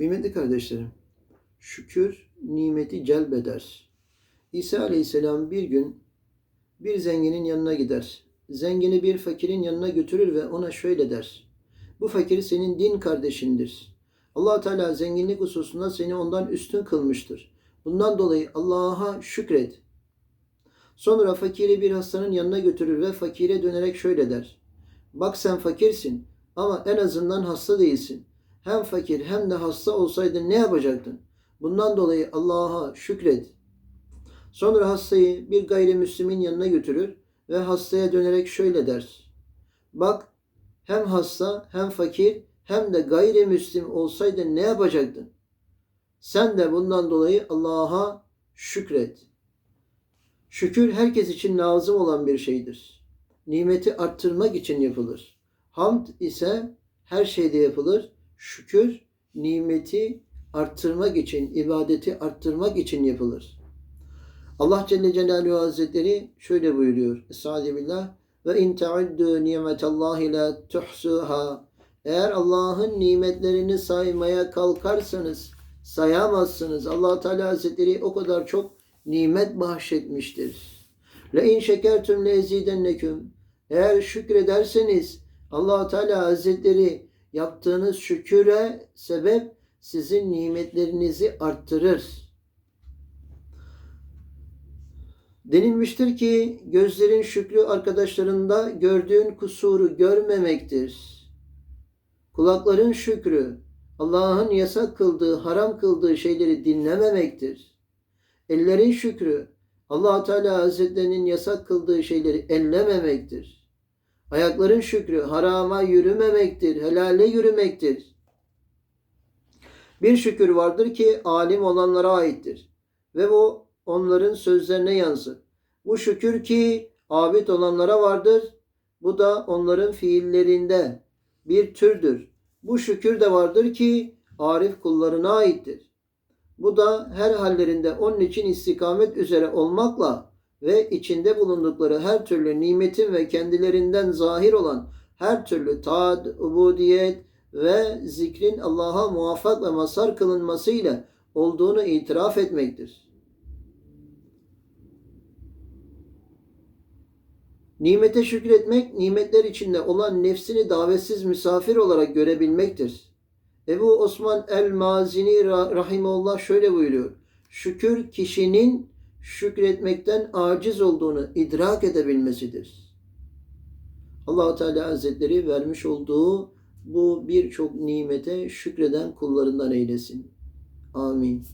Kıymetli kardeşlerim, şükür nimeti celbeder. İsa Aleyhisselam bir gün bir zenginin yanına gider. Zengini bir fakirin yanına götürür ve ona şöyle der. Bu fakir senin din kardeşindir. allah Teala zenginlik hususunda seni ondan üstün kılmıştır. Bundan dolayı Allah'a şükret. Sonra fakiri bir hastanın yanına götürür ve fakire dönerek şöyle der. Bak sen fakirsin ama en azından hasta değilsin. Hem fakir hem de hasta olsaydın ne yapacaktın? Bundan dolayı Allah'a şükret. Sonra hastayı bir gayrimüslimin yanına götürür ve hastaya dönerek şöyle der. Bak hem hasta hem fakir hem de gayrimüslim olsaydın ne yapacaktın? Sen de bundan dolayı Allah'a şükret. Şükür herkes için lazım olan bir şeydir. Nimeti arttırmak için yapılır. Hamd ise her şeyde yapılır. Şükür nimeti arttırmak için, ibadeti arttırmak için yapılır. Allah Celle Celaluhu Hazretleri şöyle buyuruyor. Estaizu billah. Ve in teuddu nimetallahi la tuhsuha. Eğer Allah'ın nimetlerini saymaya kalkarsanız sayamazsınız. Allah Teala Hazretleri o kadar çok nimet bahşetmiştir. Le in şekertum le. Eğer şükrederseniz Allah Teala Hazretleri yaptığınız şüküre sebep sizin nimetlerinizi arttırır. Denilmiştir ki gözlerin şükrü arkadaşlarında gördüğün kusuru görmemektir. Kulakların şükrü Allah'ın yasak kıldığı, haram kıldığı şeyleri dinlememektir. Ellerin şükrü allah Teala Hazretlerinin yasak kıldığı şeyleri ellememektir. Ayakların şükrü harama yürümemektir, helale yürümektir. Bir şükür vardır ki alim olanlara aittir ve bu onların sözlerine yansır. Bu şükür ki abid olanlara vardır. Bu da onların fiillerinde bir türdür. Bu şükür de vardır ki arif kullarına aittir. Bu da her hallerinde onun için istikamet üzere olmakla ve içinde bulundukları her türlü nimetin ve kendilerinden zahir olan her türlü taat, ubudiyet ve zikrin Allah'a muvaffak ve mazhar kılınmasıyla olduğunu itiraf etmektir. Nimete şükretmek, nimetler içinde olan nefsini davetsiz misafir olarak görebilmektir. Ebu Osman el-Mazini rahimullah şöyle buyuruyor. Şükür kişinin şükretmekten aciz olduğunu idrak edebilmesidir. allah Teala Hazretleri vermiş olduğu bu birçok nimete şükreden kullarından eylesin. Amin.